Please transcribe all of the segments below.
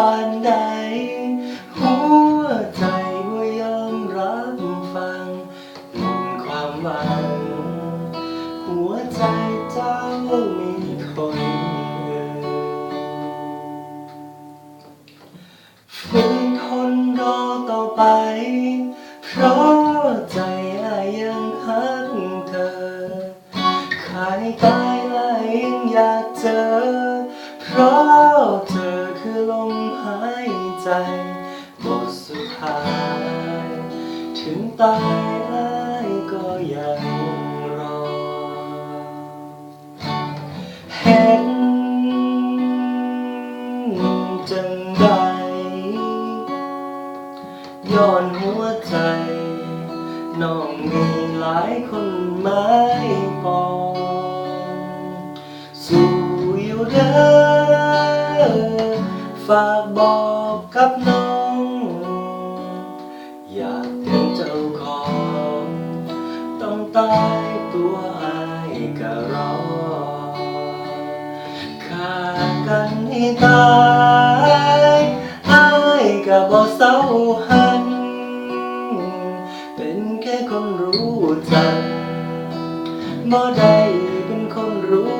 ปานใด หัวใจว่ายอมรับฟังมุ่นความหวัง หัวใจเจ้ามีคนฝืนทนรอต่อไป เพราะใจอายังหักเธอขายตา ตายอายก็ยังรอ เห็นจังใดย้อนหัวใจ น้องมีหลายคนไม้ปองสู่อยู่เด้อฝากบอกกับน้อง ต้องตายตัวอายก็รอขาดกันให้ตายอายก็บ่เศร้าหัน เป็นแค่คนรู้ใจบ่ได้เป็นคนรู้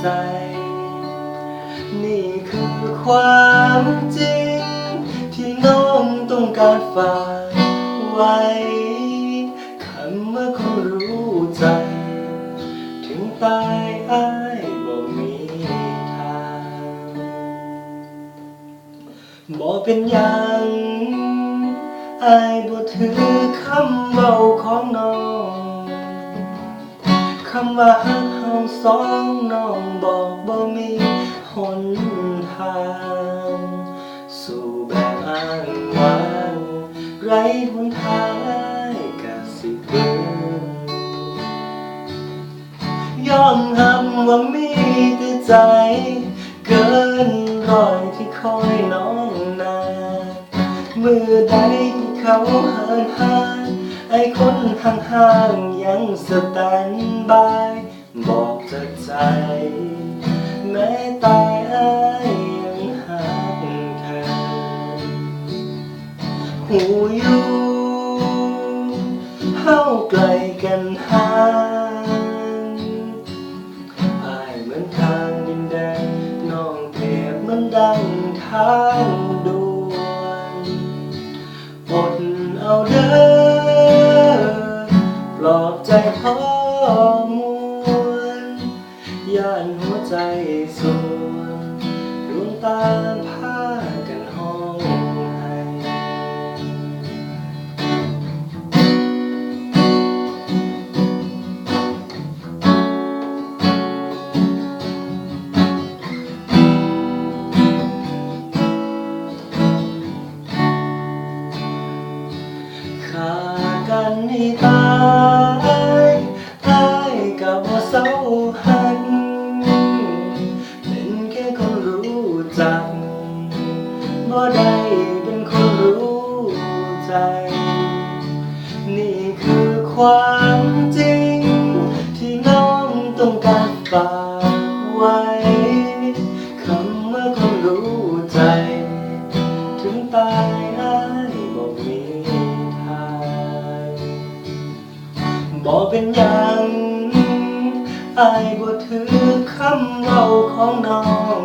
ใจ นี่คือความจริง ที่น้องต้องการฝากไว้ อายบ่มีทางบ่เป็นหยังอายบ่ถือคำเว้าของน้องคำว่าฮักเฮาสองน้องบอกบ่มีหนทางสู่แบบอ้างว้างไรหนทาง ว่ามีแต่ใจ เกินรอยที่คอยน้องนามือใดที่เขาเหินหางไอ้คนห่างๆยังสแตนบาย บอกจากใจ แม้ตายอายยังหากเธอหูอยู่เฮาไกลกันห่า เนให้ตายตายกับว่าเศร้าหัน เป็นแค่คนรู้จักบ่ได้เป็นคนรู้ใจ นี่คือความ อายบ่ถือคำเว้าของน้อง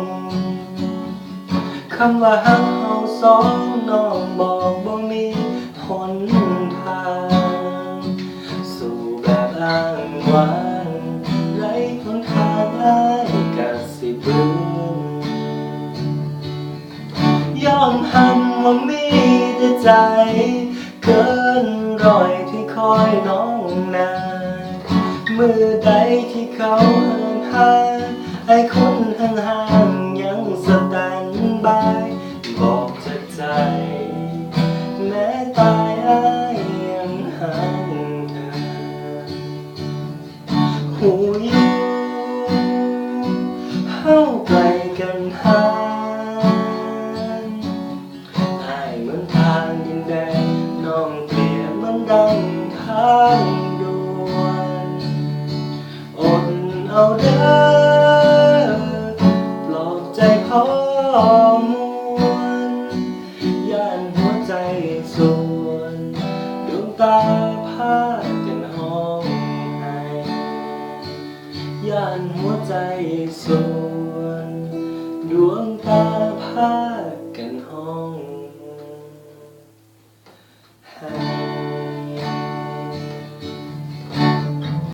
คำว่าฮักเฮาสองน้องบอกบ่มีหนทาง สู่แบบอ้างว้างไรหนทางอายก็สิเบื่อยอมหันว่ามีแต่ใจ เกินร้อยที่คอยน้องนามือใดที่ เขาห่างห่างไอ้คนห่างห่างๆยังสแตนบายบอกจากใจ แม้ตายอายยังห่างเธอหูยู่เฮาไกลกันห่างอายเหมือนทางดินแดนน้องเปรียบเหมือนดังทาง อ